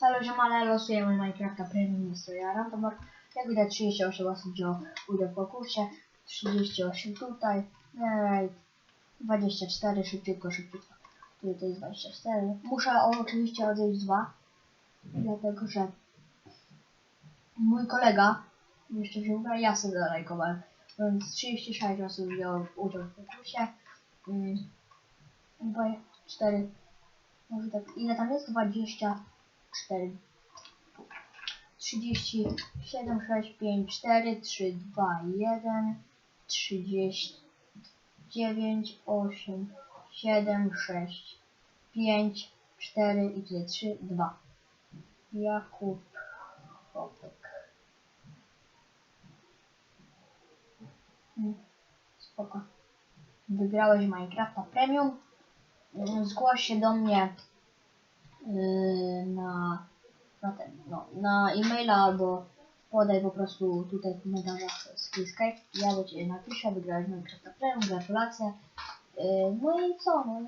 Ale ziomale losujemy Minecrafta Premium jest to ja. Jak widać 38 osób wzięło udział w konkursie. 38 tutaj. Right. 24 szybciutko, szybciutko. Tutaj to jest 24. Muszę oczywiście odejść dwa. Dlatego, że mój kolega jeszcze wziął, a ja sobie zalajkowałem. Więc 36 osób wzięło udział w konkursie. Mm. 4. Może tak. Ile tam jest? 24. 37, 6, 5, 4, 3, 2, 1, 39, 8, 7, 6, 5, 4 i tutaj 3, 2. Jakub Popek. Mm, Spoko. Wygrałeś Minecrafta Premium. Zgłoś się do mnie na, na, ten, no, na e-maila albo podaj po prostu tutaj w komentarzach swój Skype. Ja do Ciebie napiszę, wygrałeś Minecrafta Premium, gratulacje. Yy, no i co, no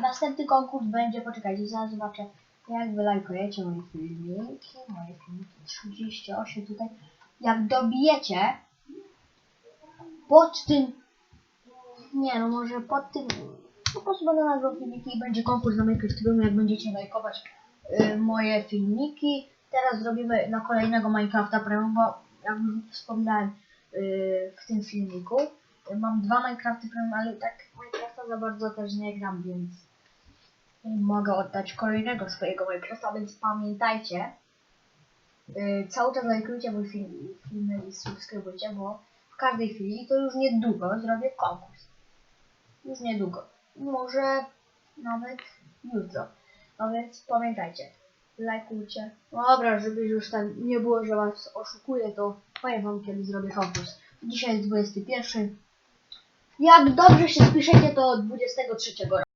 następny konkurs będzie, poczekajcie, zaraz zobaczę jak wy lajkujecie moje filmiki, moje filmiki 38 tutaj. Jak dobijecie pod tym, nie no może pod tym, po prostu będę nagrał filmiki i będzie konkurs na Minecraft Premium, jak będziecie lajkować y, moje filmiki. Teraz zrobimy na kolejnego Minecrafta Premium, bo jak już wspominałem y, w tym filmiku, y, mam dwa Minecrafty Premium, ale tak Minecrafta za bardzo też nie gram, więc mogę oddać kolejnego swojego Minecrafta, więc pamiętajcie, yy, cały czas lajkujcie mój film, filmy i subskrybujcie, bo w każdej chwili, to już niedługo zrobię konkurs. Już niedługo. Może nawet jutro. No więc pamiętajcie, lajkujcie. Dobra, żeby już tam nie było, że was oszukuję, to powiem wam kiedy zrobię konkurs. Dzisiaj jest 21. Jak dobrze się spiszecie, to 23 roku.